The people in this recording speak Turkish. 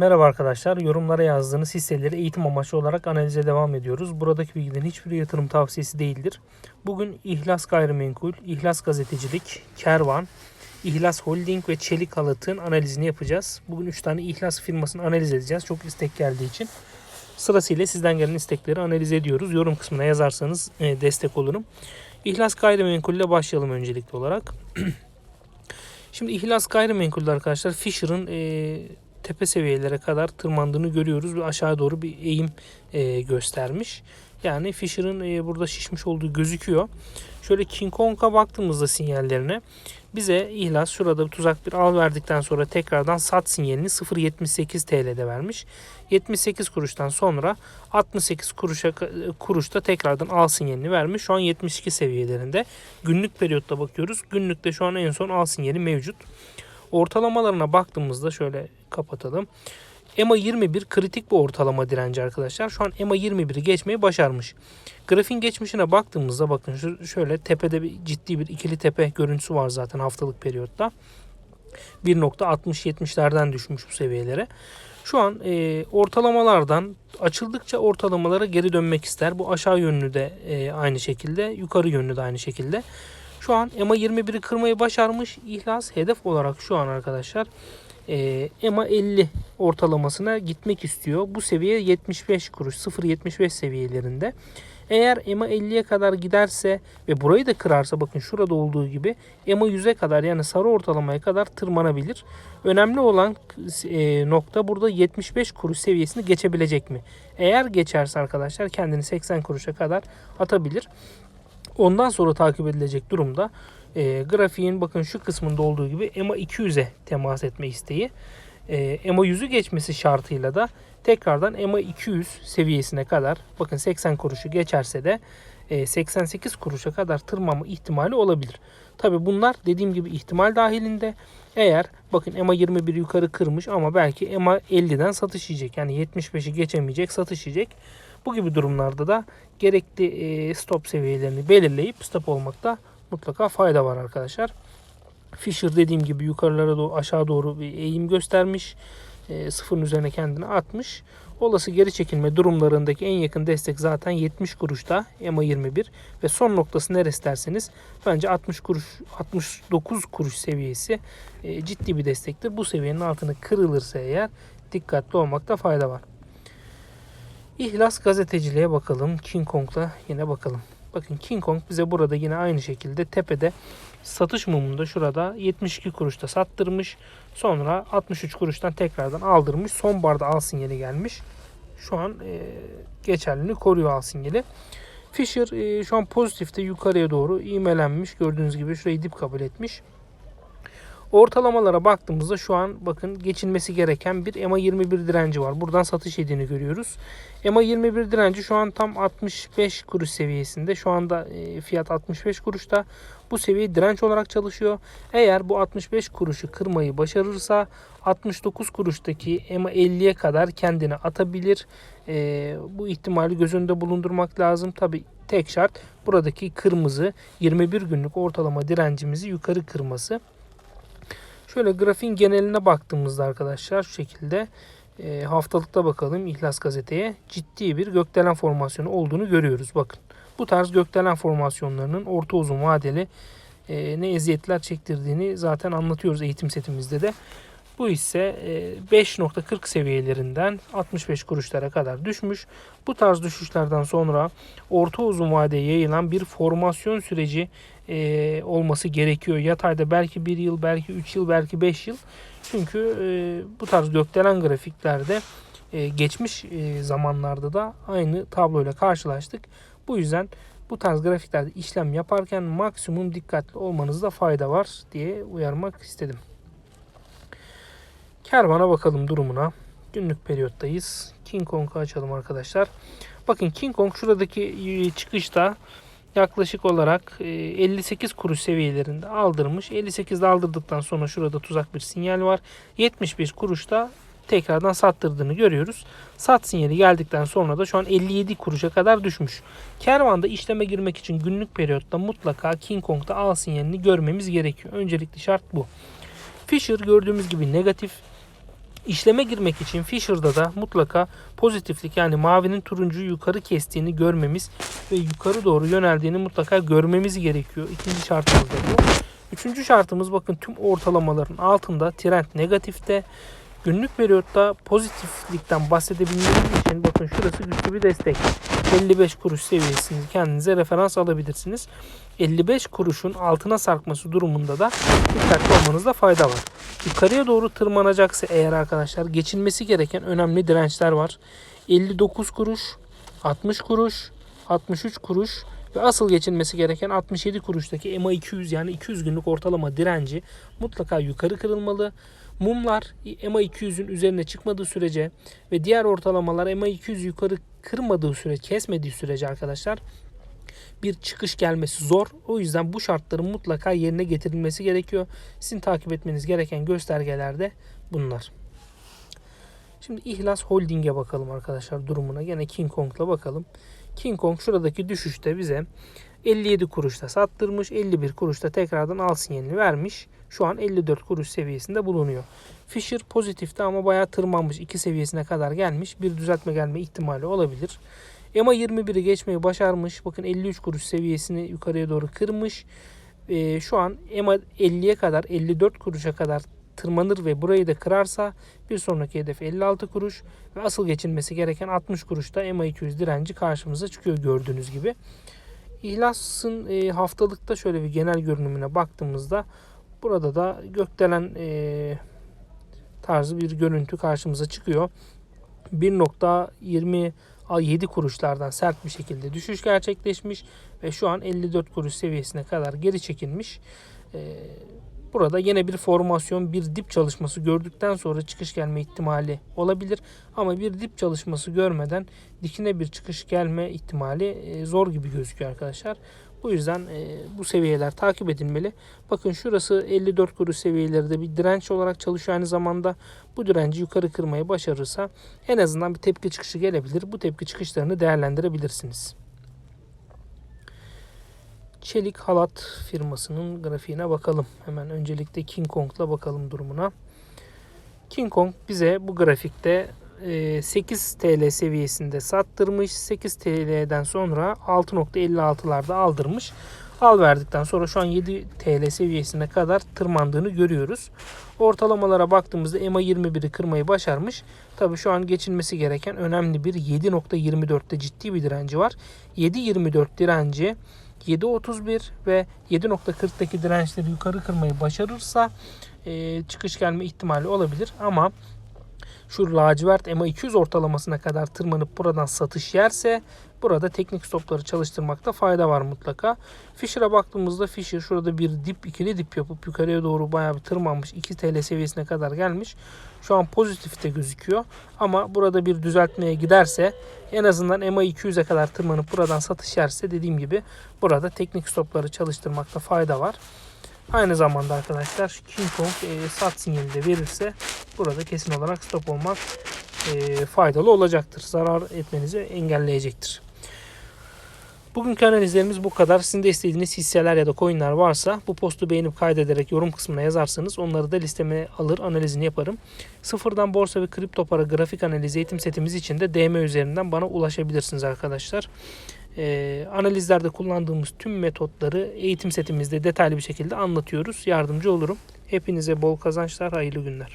Merhaba arkadaşlar. Yorumlara yazdığınız hisseleri eğitim amaçlı olarak analize devam ediyoruz. Buradaki bilgilerin hiçbir yatırım tavsiyesi değildir. Bugün İhlas Gayrimenkul, İhlas Gazetecilik, Kervan, İhlas Holding ve Çelik Halat'ın analizini yapacağız. Bugün 3 tane İhlas firmasını analiz edeceğiz. Çok istek geldiği için. Sırasıyla sizden gelen istekleri analiz ediyoruz. Yorum kısmına yazarsanız e, destek olurum. İhlas Gayrimenkul ile başlayalım öncelikli olarak. Şimdi İhlas Gayrimenkul'de arkadaşlar Fisher'ın e, tepe seviyelere kadar tırmandığını görüyoruz ve aşağı doğru bir eğim e, göstermiş. Yani Fisher'ın e, burada şişmiş olduğu gözüküyor. Şöyle King Kong'a baktığımızda sinyallerine bize İhlas şurada bir tuzak bir al verdikten sonra tekrardan sat sinyalini 0.78 TL'de vermiş. 78 kuruştan sonra 68 kuruşa kuruşta tekrardan al sinyalini vermiş. Şu an 72 seviyelerinde. Günlük periyotta bakıyoruz. Günlükte şu an en son al sinyali mevcut. Ortalamalarına baktığımızda şöyle kapatalım. EMA 21 kritik bir ortalama direnci arkadaşlar. Şu an EMA 21'i geçmeyi başarmış. Grafiğin geçmişine baktığımızda bakın şöyle tepede bir ciddi bir ikili tepe görüntüsü var zaten haftalık periyotta. 1.60-70'lerden düşmüş bu seviyelere. Şu an e, ortalamalardan açıldıkça ortalamalara geri dönmek ister. Bu aşağı yönlü de e, aynı şekilde, yukarı yönlü de aynı şekilde. Şu an EMA 21'i kırmayı başarmış. İhlas hedef olarak şu an arkadaşlar e, EMA 50 ortalamasına gitmek istiyor. Bu seviye 75 kuruş 0.75 seviyelerinde. Eğer EMA 50'ye kadar giderse ve burayı da kırarsa bakın şurada olduğu gibi EMA 100'e kadar yani sarı ortalamaya kadar tırmanabilir. Önemli olan e, nokta burada 75 kuruş seviyesini geçebilecek mi? Eğer geçerse arkadaşlar kendini 80 kuruşa kadar atabilir. Ondan sonra takip edilecek durumda e, grafiğin bakın şu kısmında olduğu gibi EMA 200'e temas etme isteği. E, EMA 100'ü geçmesi şartıyla da tekrardan EMA 200 seviyesine kadar bakın 80 kuruşu geçerse de e, 88 kuruşa kadar tırmanma ihtimali olabilir. Tabi bunlar dediğim gibi ihtimal dahilinde. Eğer bakın EMA 21 yukarı kırmış ama belki EMA 50'den satış yiyecek. Yani 75'i geçemeyecek satış yiyecek. Bu gibi durumlarda da gerekli e, stop seviyelerini belirleyip stop olmakta mutlaka fayda var arkadaşlar. Fisher dediğim gibi yukarılara doğru aşağı doğru bir eğim göstermiş. E, sıfırın üzerine kendini atmış. Olası geri çekilme durumlarındaki en yakın destek zaten 70 kuruşta EMA 21 ve son noktası neresi derseniz bence 60 kuruş 69 kuruş seviyesi e, ciddi bir destektir. Bu seviyenin altını kırılırsa eğer dikkatli olmakta fayda var. İhlas gazeteciliğe bakalım. King Kong'la yine bakalım. Bakın King Kong bize burada yine aynı şekilde tepede satış mumunda şurada 72 kuruşta sattırmış. Sonra 63 kuruştan tekrardan aldırmış. Son barda al sinyali gelmiş. Şu an e, geçerliliğini koruyor al sinyali. Fisher e, şu an pozitifte yukarıya doğru iğmelenmiş. Gördüğünüz gibi şurayı dip kabul etmiş. Ortalamalara baktığımızda şu an bakın geçilmesi gereken bir EMA 21 direnci var. Buradan satış yediğini görüyoruz. EMA 21 direnci şu an tam 65 kuruş seviyesinde. Şu anda e, fiyat 65 kuruşta. Bu seviye direnç olarak çalışıyor. Eğer bu 65 kuruşu kırmayı başarırsa 69 kuruştaki EMA 50'ye kadar kendini atabilir. E, bu ihtimali göz önünde bulundurmak lazım. Tabi tek şart buradaki kırmızı 21 günlük ortalama direncimizi yukarı kırması. Şöyle grafiğin geneline baktığımızda arkadaşlar şu şekilde e, haftalıkta bakalım İhlas gazeteye ciddi bir gökdelen formasyonu olduğunu görüyoruz. Bakın bu tarz gökdelen formasyonlarının orta uzun vadeli e, ne eziyetler çektirdiğini zaten anlatıyoruz eğitim setimizde de. Bu ise 5.40 seviyelerinden 65 kuruşlara kadar düşmüş. Bu tarz düşüşlerden sonra orta uzun vadeye yayılan bir formasyon süreci e, olması gerekiyor. Yatayda belki 1 yıl, belki 3 yıl, belki 5 yıl. Çünkü e, bu tarz gökdelen grafiklerde e, geçmiş zamanlarda da aynı tabloyla karşılaştık. Bu yüzden bu tarz grafiklerde işlem yaparken maksimum dikkatli olmanızda fayda var diye uyarmak istedim. Kervana bakalım durumuna. Günlük periyottayız. King Kong'u açalım arkadaşlar. Bakın King Kong şuradaki çıkışta yaklaşık olarak 58 kuruş seviyelerinde aldırmış. 58'de aldırdıktan sonra şurada tuzak bir sinyal var. 75 kuruşta tekrardan sattırdığını görüyoruz. Sat sinyali geldikten sonra da şu an 57 kuruşa kadar düşmüş. Kervanda işleme girmek için günlük periyotta mutlaka King Kong'da al sinyalini görmemiz gerekiyor. Öncelikli şart bu. Fisher gördüğümüz gibi negatif İşleme girmek için Fisher'da da mutlaka pozitiflik yani mavinin turuncuyu yukarı kestiğini görmemiz ve yukarı doğru yöneldiğini mutlaka görmemiz gerekiyor. İkinci şartımız da bu. Üçüncü şartımız bakın tüm ortalamaların altında trend negatifte. Günlük periyotta pozitiflikten bahsedebilmeniz için bakın şurası güçlü bir destek. 55 kuruş seviyesini kendinize referans alabilirsiniz. 55 kuruşun altına sarkması durumunda da dikkatli olmanızda fayda var. Yukarıya doğru tırmanacaksa eğer arkadaşlar geçilmesi gereken önemli dirençler var. 59 kuruş, 60 kuruş, 63 kuruş ve asıl geçilmesi gereken 67 kuruştaki EMA 200 yani 200 günlük ortalama direnci mutlaka yukarı kırılmalı. Mumlar EMA 200'ün üzerine çıkmadığı sürece ve diğer ortalamalar EMA 200 yukarı kırmadığı süre, kesmediği sürece arkadaşlar bir çıkış gelmesi zor. O yüzden bu şartların mutlaka yerine getirilmesi gerekiyor. Sizin takip etmeniz gereken göstergeler de bunlar. Şimdi İhlas Holding'e bakalım arkadaşlar durumuna. Gene King Kong'la bakalım. King Kong şuradaki düşüşte bize 57 kuruşta sattırmış. 51 kuruşta tekrardan al sinyalini vermiş. Şu an 54 kuruş seviyesinde bulunuyor. Fisher pozitifte ama bayağı tırmanmış. 2 seviyesine kadar gelmiş. Bir düzeltme gelme ihtimali olabilir. EMA 21'i geçmeyi başarmış. Bakın 53 kuruş seviyesini yukarıya doğru kırmış. Ee, şu an EMA 50'ye kadar 54 kuruşa kadar tırmanır ve burayı da kırarsa bir sonraki hedef 56 kuruş ve asıl geçilmesi gereken 60 kuruşta EMA 200 direnci karşımıza çıkıyor gördüğünüz gibi. İhlas'ın e, haftalıkta şöyle bir genel görünümüne baktığımızda burada da gökdelen e, tarzı bir görüntü karşımıza çıkıyor. 1.27 kuruşlardan sert bir şekilde düşüş gerçekleşmiş ve şu an 54 kuruş seviyesine kadar geri çekilmiş. E, burada yine bir formasyon, bir dip çalışması gördükten sonra çıkış gelme ihtimali olabilir. Ama bir dip çalışması görmeden dikine bir çıkış gelme ihtimali e, zor gibi gözüküyor arkadaşlar. Bu yüzden e, bu seviyeler takip edilmeli. Bakın şurası 54 kuruş seviyeleri de bir direnç olarak çalışıyor. Aynı zamanda bu direnci yukarı kırmayı başarırsa en azından bir tepki çıkışı gelebilir. Bu tepki çıkışlarını değerlendirebilirsiniz. Çelik Halat firmasının grafiğine bakalım. Hemen öncelikle King Kong'la bakalım durumuna. King Kong bize bu grafikte 8 TL seviyesinde sattırmış. 8 TL'den sonra 6.56'larda aldırmış. Al verdikten sonra şu an 7 TL seviyesine kadar tırmandığını görüyoruz. Ortalamalara baktığımızda EMA 21'i kırmayı başarmış. Tabi şu an geçilmesi gereken önemli bir 7.24'te ciddi bir direnci var. 7.24 direnci 7.31 ve 7.40'daki dirençleri yukarı kırmayı başarırsa e, çıkış gelme ihtimali olabilir. Ama şu lacivert EMA 200 ortalamasına kadar tırmanıp buradan satış yerse burada teknik stopları çalıştırmakta fayda var mutlaka. Fisher'a baktığımızda Fisher şurada bir dip ikili dip yapıp yukarıya doğru bayağı bir tırmanmış 2 TL seviyesine kadar gelmiş. Şu an pozitifte gözüküyor ama burada bir düzeltmeye giderse en azından EMA 200'e kadar tırmanıp buradan satış yerse dediğim gibi burada teknik stopları çalıştırmakta fayda var. Aynı zamanda arkadaşlar King Kong e, sat sinyali de verirse burada kesin olarak stop olmak e, faydalı olacaktır. Zarar etmenizi engelleyecektir. Bugünkü analizlerimiz bu kadar. Sizin de istediğiniz hisseler ya da coinler varsa bu postu beğenip kaydederek yorum kısmına yazarsanız onları da listeme alır analizini yaparım. Sıfırdan borsa ve kripto para grafik analizi eğitim setimiz için de DM üzerinden bana ulaşabilirsiniz arkadaşlar. Ee, analizlerde kullandığımız tüm metotları eğitim setimizde detaylı bir şekilde anlatıyoruz. Yardımcı olurum. Hepinize bol kazançlar, hayırlı günler.